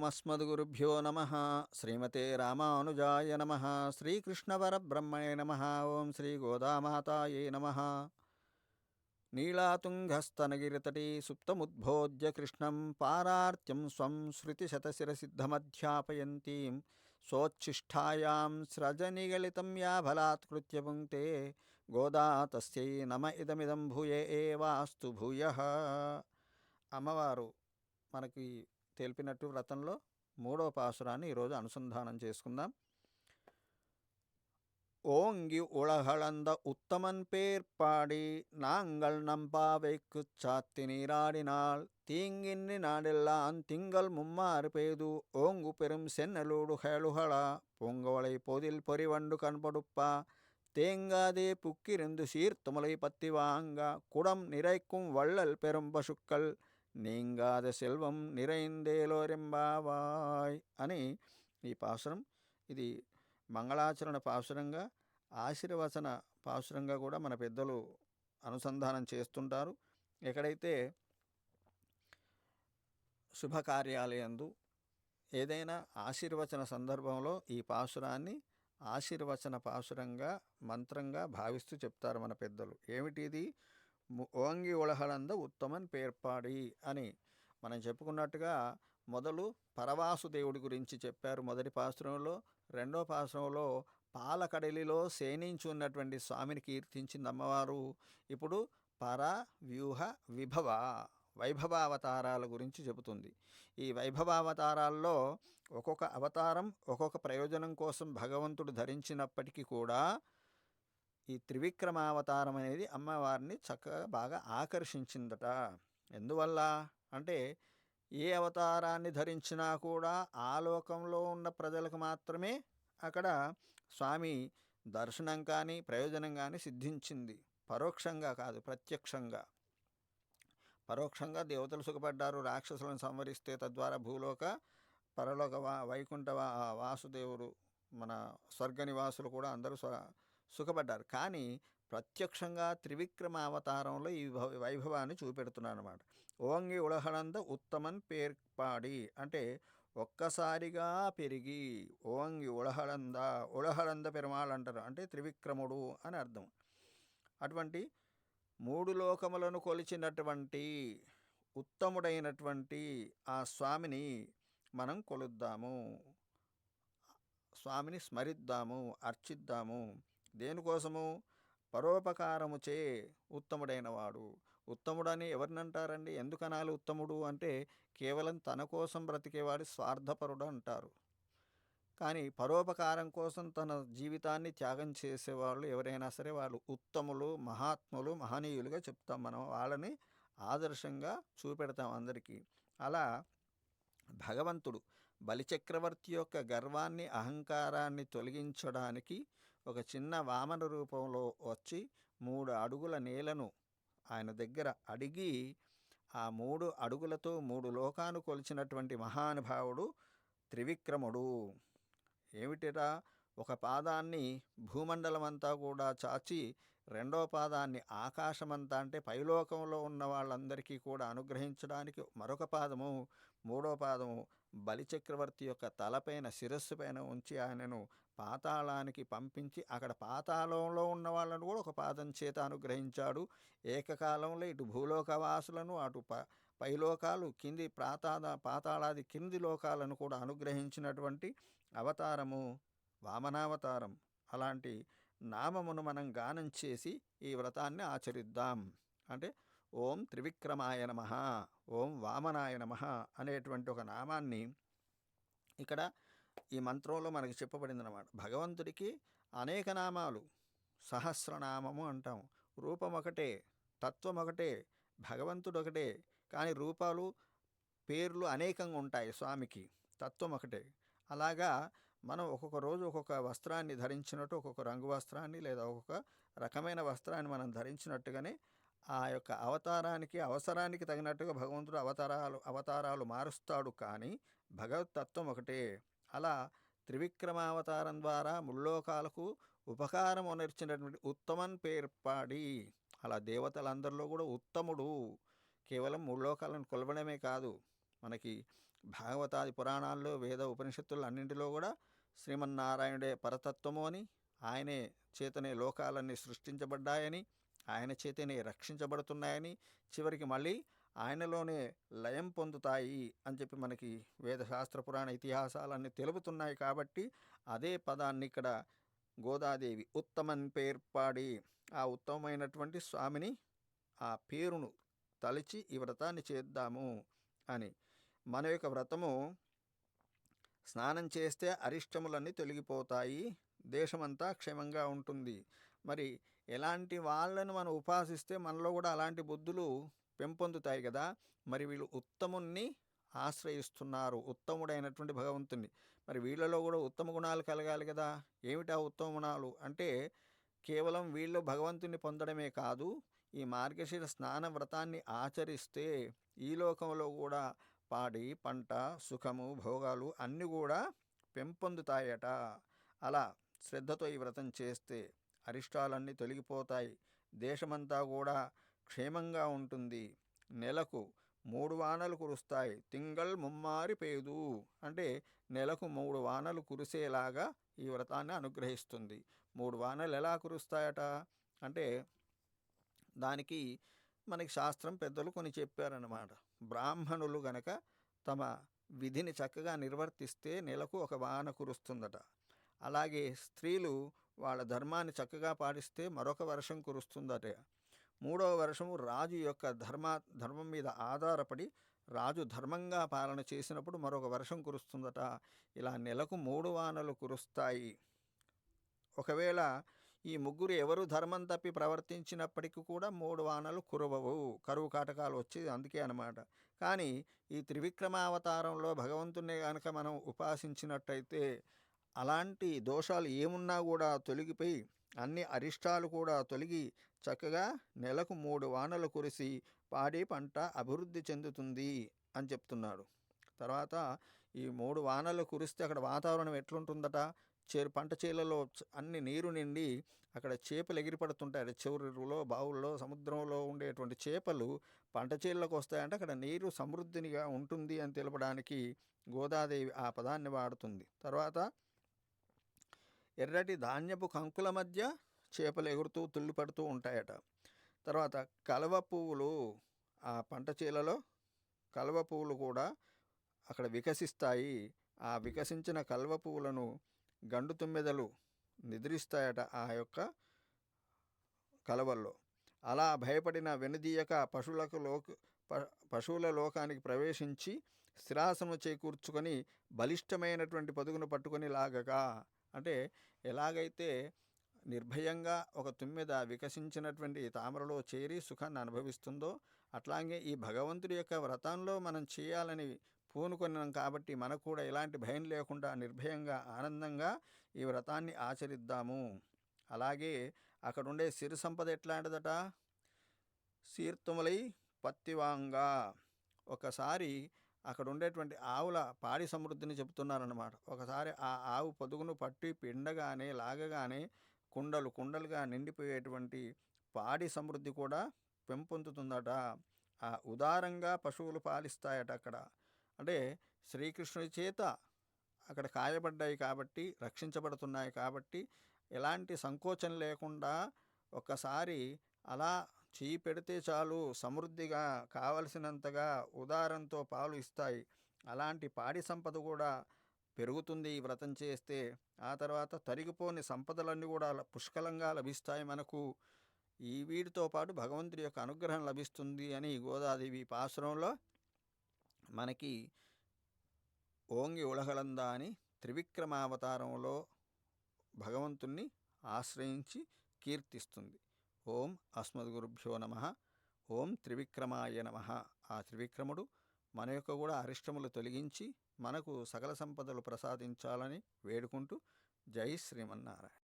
ఓమస్మద్గురుభ్యో నమ. శ్రీమతే రామానుజాయ నమ. శ్రీకృష్ణవరబ్రహ్మణే నమ. ఓం శ్రీ గోదామాతాయే నమ. నీళాతుంగస్తనగిరితటీ సుప్తముద్భోజ్య కృష్ణం పారార్త్యం స్వం శృతిశతశిరసిద్ధమధ్యాపయంతీం. సోచ్ఛిష్టాయాం స్రజనిగలితం యా బలాత్కృత్య పుంక్తే గోదా తస్యై నమ ఇదమిదం భూయే ఏవాస్తు భూయ. అమ్మవారు మనకి తెలిపినట్టు వ్రతంలో మూడవ పాసురాన్ని ఈరోజు అనుసంధానం చేసుకుందాం ஓங்கி உலகளந்த உத்தமன் பேர் பாடி நாங்கள் நம்பாவைக்கு சாத்தி நீராடினால் தீங்கின்னி நாடெல்லாம் திங்கள் மும்மாறு பெய்து ஓங்கு பெரும் சென்னலூடு ஹேளுகளா பொங்கவளை பொதில் பொறிவண்டு கண்படுப்பா தேங்காதே புக்கிருந்து சீர்த்துமலை பத்தி வாங்க குடம் நிறைக்கும் வள்ளல் பெரும் పశుక్కల్ నీంగాద సెల్వం నిరైందేలోరెంబావాయ్ అని ఈ పాసురం. ఇది మంగళాచరణ పాసురంగా ఆశీర్వచన పాసురంగా కూడా మన పెద్దలు అనుసంధానం చేస్తుంటారు. ఎక్కడైతే శుభకార్యాలయందు ఏదైనా ఆశీర్వచన సందర్భంలో ఈ పాసురాన్ని ఆశీర్వచన పాసురంగా మంత్రంగా భావిస్తూ చెప్తారు మన పెద్దలు. ఏమిటిది ఇది? ఓంగి ఉళహలంద ఉత్తమన్ పేర్పాడి అని మనం చెప్పుకున్నట్టుగా మొదలు పరవాసు దేవుడి గురించి చెప్పారు మొదటి పాశ్రంలో రెండో పాశ్రంలో పాలకడలిలో శయనించి ఉన్నటువంటి స్వామిని కీర్తించింది అమ్మవారు. ఇప్పుడు పర వ్యూహ విభవ వైభవావతారాల గురించి చెబుతుంది. ఈ వైభవావతారాల్లో ఒక్కొక్క అవతారం ఒక్కొక్క ప్రయోజనం కోసం భగవంతుడు ధరించినప్పటికీ కూడా ఈ త్రివిక్రమావతారం అనేది అమ్మవారిని చక్కగా బాగా ఆకర్షించిందట. ఎందువల్ల? అంటే ఏ అవతారాన్ని ధరించినా కూడా ఆ లోకంలో ఉన్న ప్రజలకు మాత్రమే అక్కడ స్వామి దర్శనం కానీ ప్రయోజనం కానీ సిద్ధించింది. పరోక్షంగా కాదు ప్రత్యక్షంగా. పరోక్షంగా దేవతలు సుఖపడ్డారు రాక్షసులను సంవరిస్తే తద్వారా భూలోక పరలోక వా వైకుంఠ వాసుదేవుడు మన స్వర్గ నివాసులు కూడా అందరూ సుఖపడ్డారు. కానీ ప్రత్యక్షంగా త్రివిక్రమ అవతారంలో ఈ వైభవాన్ని చూపెడుతున్నాడు అనమాట ఓంగి ఉళహనంద ఉత్తమన్ పేర్పాడి అంటే ఒక్కసారిగా పెరిగి ఓంగి ఉలహళంద ఉలహళంద పెరుమాళ్ అంటారు అంటే త్రివిక్రముడు అని అర్థం. అటువంటి మూడు లోకములను కొలిచినటువంటి ఉత్తముడైనటువంటి ఆ స్వామిని మనం కొలుద్దాము. స్వామిని స్మరిద్దాము అర్చిద్దాము. దేనికోసము? పరోపకారము చే ఉత్తముడైన వాడు ఉత్తముడని ఎవరినంటారండి? ఎందుకనాలి ఉత్తముడు అంటే కేవలం తన కోసం బ్రతికేవాడు స్వార్థపరుడు అంటారు. కానీ పరోపకారం కోసం తన జీవితాన్ని త్యాగం చేసేవాళ్ళు ఎవరైనా సరే వాళ్ళు ఉత్తములు మహాత్ములు మహనీయులుగా చెప్తాం మనం. వాళ్ళని ఆదర్శంగా చూపెడతాం అందరికీ. అలా భగవంతుడు బలిచక్రవర్తి యొక్క గర్వాన్ని అహంకారాన్ని తొలగించడానికి ఒక చిన్న వామన రూపంలో వచ్చి మూడు అడుగుల నేలను ఆయన దగ్గర అడిగి ఆ మూడు అడుగులతో మూడు లోకాను కొలిచినటువంటి మహానుభావుడు త్రివిక్రముడు. ఏమిటిరా? ఒక పాదాన్ని భూమండలం అంతా కూడా చాచి రెండో పాదాన్ని ఆకాశమంతా అంటే పైలోకంలో ఉన్న వాళ్ళందరికీ కూడా అనుగ్రహించడానికి మరొక పాదము మూడో పాదము బలిచక్రవర్తి యొక్క తలపైన శిరస్సు పైన ఉంచి ఆయనను పాతాళానికి పంపించి అక్కడ పాతాళంలో ఉన్న వాళ్ళను కూడా ఒక పాదం చేత అనుగ్రహించాడు. ఏకకాలంలో ఇటు భూలోకవాసులను అటు ప పైలోకాలు కింది ప్రాతాద పాతాళాది కింది లోకాలను కూడా అనుగ్రహించినటువంటి అవతారము వామనావతారం. అలాంటి నామమును మనం గానం చేసి ఈ వ్రతాన్ని ఆచరిద్దాం. అంటే ఓం త్రివిక్రమాయ నమ ఓం వామనాయ నమ అనేటువంటి ఒక నామాన్ని ఇక్కడ ఈ మంత్రంలో మనకి చెప్పబడింది అనమాట భగవంతుడికి అనేక నామాలు సహస్రనామము అంటాం రూపం ఒకటే తత్వం ఒకటే భగవంతుడు ఒకటే కానీ రూపాలు పేర్లు అనేకంగా ఉంటాయి స్వామికి తత్వం ఒకటే అలాగా మనం ఒక్కొక్క రోజు ఒక్కొక్క వస్త్రాన్ని ధరించినట్టు ఒక్కొక్క రంగు వస్త్రాన్ని లేదా ఒక్కొక్క రకమైన వస్త్రాన్ని మనం ధరించినట్టుగానే ఆ యొక్క అవతారానికి అవసరానికి తగినట్టుగా భగవంతుడు అవతారాలు అవతారాలు మారుస్తాడు. కానీ భగవతత్వం ఒకటే. అలా త్రివిక్రమావతారం ద్వారా ముల్లోకాలకు ఉపకారం అనర్చినటువంటి ఉత్తమన్ పేర్పాడి. అలా దేవతలందరిలో కూడా ఉత్తముడు. కేవలం ముల్లోకాలను కొలవడమే కాదు. మనకి భాగవతాది పురాణాల్లో వేద ఉపనిషత్తులు అన్నింటిలో కూడా శ్రీమన్నారాయణుడే పరతత్వము అని ఆయనే చేతనే లోకాలన్నీ సృష్టించబడ్డాయని ఆయన చేతనే రక్షించబడుతున్నాయని చివరికి మళ్ళీ ఆయనలోనే లయం పొందుతాయి అని చెప్పి మనకి వేదశాస్త్ర పురాణ ఇతిహాసాలన్నీ తెలుపుతున్నాయి కాబట్టి అదే పదాన్ని ఇక్కడ గోదాదేవి ఉత్తమన్ పేర్పాడి ఆ ఉత్తమమైనటువంటి స్వామిని ఆ పేరును తలిచి ఈ వ్రతాన్ని చేద్దాము అని. మన యొక్క వ్రతము స్నానం చేస్తే అరిష్టములన్నీ తొలగిపోతాయి. దేశమంతా క్షేమంగా ఉంటుంది. మరి ఎలాంటి వాళ్ళను మనం ఉపాసిస్తే మనలో కూడా అలాంటి బుద్ధులు పెంపొందుతాయి కదా! మరి వీళ్ళు ఉత్తముణ్ణి ఆశ్రయిస్తున్నారు. ఉత్తముడైనటువంటి భగవంతుణ్ణి. మరి వీళ్ళలో కూడా ఉత్తమ గుణాలు కలగాలి కదా! ఏమిటా ఉత్తమ గుణాలు? అంటే కేవలం వీళ్ళు భగవంతుని పొందడమే కాదు ఈ మార్గశిర స్నాన వ్రతాన్ని ఆచరిస్తే ఈ లోకంలో కూడా పాడి పంట సుఖము భోగాలు అన్నీ కూడా పెంపొందుతాయట. అలా శ్రద్ధతో ఈ వ్రతం చేస్తే అరిష్టాలన్నీ తొలగిపోతాయి. దేశమంతా కూడా క్షేమంగా ఉంటుంది. నెలకు మూడు వానలు కురుస్తాయి. తింగల్ ముమ్మారి పేదు అంటే నెలకు మూడు వానలు కురిసేలాగా ఈ వ్రతాన్ని అనుగ్రహిస్తుంది. మూడు వానలు ఎలా కురుస్తాయట? అంటే దానికి మనకి శాస్త్రం పెద్దలు కొన్ని చెప్పారన్నమాట. బ్రాహ్మణులు గనక తమ విధిని చక్కగా నిర్వర్తిస్తే నెలకు ఒక వాన కురుస్తుందట. అలాగే స్త్రీలు వాళ్ళ ధర్మాన్ని చక్కగా పాటిస్తే మరొక వర్షం కురుస్తుందట. మూడవ వర్షము రాజు యొక్క ధర్మ ధర్మం మీద ఆధారపడి రాజు ధర్మంగా పాలన చేసినప్పుడు మరొక వర్షం కురుస్తుందట. ఇలా నెలకు మూడు వానలు కురుస్తాయి. ఒకవేళ ఈ ముగ్గురు ఎవరు ధర్మం తప్పి ప్రవర్తించినప్పటికీ కూడా మూడు వానలు కురవవు. కరువు కాటకాలు వచ్చేది అందుకే అనమాట కానీ ఈ త్రివిక్రమావతారంలో భగవంతుని కనుక మనం ఉపాసించినట్టయితే అలాంటి దోషాలు ఏమున్నా కూడా తొలగిపోయి అన్ని అరిష్టాలు కూడా తొలగి చక్కగా నెలకు మూడు వానలు కురిసి పాడి పంట అభివృద్ధి చెందుతుంది అని చెప్తున్నాడు. తర్వాత ఈ మూడు వానలు కురిస్తే అక్కడ వాతావరణం ఎట్లుంటుందట? చేరు పంట చేలలో అన్ని నీరు నిండి అక్కడ చేపలు ఎగిరిపడుతుంటాయి. చెరువులో బావుల్లో సముద్రంలో ఉండేటువంటి చేపలు పంట చేలకు వస్తాయంటే అక్కడ నీరు సమృద్ధినిగా ఉంటుంది అని తెలపడానికి గోదాదేవి ఆ పదాన్ని వాడుతుంది. తర్వాత ఎర్రటి ధాన్యపు కంకుల మధ్య చేపలు ఎగురుతూ తుల్లిపడుతూ ఉంటాయట. తర్వాత కలవ పువ్వులు ఆ పంట చేలలో కలవ పువ్వులు కూడా అక్కడ వికసిస్తాయి. ఆ వికసించిన కల్వ పువ్వులను గండు తుమ్మెదలు నిద్రిస్తాయట ఆ యొక్క కలవల్లో. అలా భయపడిన వెనుదీయక పశువులకు లోక పశువుల లోకానికి ప్రవేశించి స్థిరాసనం చేకూర్చుకొని బలిష్టమైనటువంటి పదుగును పట్టుకొని లాగగా అంటే ఎలాగైతే నిర్భయంగా ఒక తుమ్మెద వికసించినటువంటి తామరలో చేరి సుఖాన్ని అనుభవిస్తుందో అట్లాగే ఈ భగవంతుడి యొక్క వ్రతంలో మనం చేయాలని పూనుకున్నాం కాబట్టి మనకు కూడా ఎలాంటి భయం లేకుండా నిర్భయంగా ఆనందంగా ఈ వ్రతాన్ని ఆచరిద్దాము. అలాగే అక్కడుండే సిరి సంపద ఎట్లాంటిదట? సీర్తుమలై పత్తివాంగా. ఒకసారి అక్కడ ఉండేటువంటి ఆవుల పాడి సమృద్ధిని చెబుతున్నారన్నమాట. ఒకసారి ఆ ఆవు పొదుగును పట్టి పిండగానే లాగగానే కుండలు కుండలుగా నిండిపోయేటువంటి పాడి సమృద్ధి కూడా పెంపొందుతుందట. ఆ ఉదారంగా పశువులు పాలిస్తాయట అక్కడ. అంటే శ్రీకృష్ణుడి చేత అక్కడ కాయబడ్డాయి కాబట్టి రక్షించబడుతున్నాయి కాబట్టి ఎలాంటి సంకోచం లేకుండా ఒక్కసారి అలా చేయి పెడితే చాలు సమృద్ధిగా కావలసినంతగా ఉదారంతో పాలు ఇస్తాయి. అలాంటి పాడి సంపద కూడా పెరుగుతుంది ఈ వ్రతం చేస్తే. ఆ తర్వాత తరిగిపోని సంపదలన్నీ కూడా పుష్కలంగా లభిస్తాయి మనకు. ఈ వీటితో పాటు భగవంతుడి యొక్క అనుగ్రహం లభిస్తుంది అని గోదాదేవి పాశ్రంలో మనకి ఓంగి ఉలహలందా అని త్రివిక్రమావతారంలో భగవంతుణ్ణి ఆశ్రయించి కీర్తిస్తుంది. ఓం అస్మద్గురుభ్యో నమ. ఓం త్రివిక్రమాయ నమ. ఆ త్రివిక్రముడు మన యొక్క కూడా అరిష్టములు తొలగించి మనకు సకల సంపదలు ప్రసాదించాలని వేడుకుంటూ జై శ్రీమన్నారాయణ.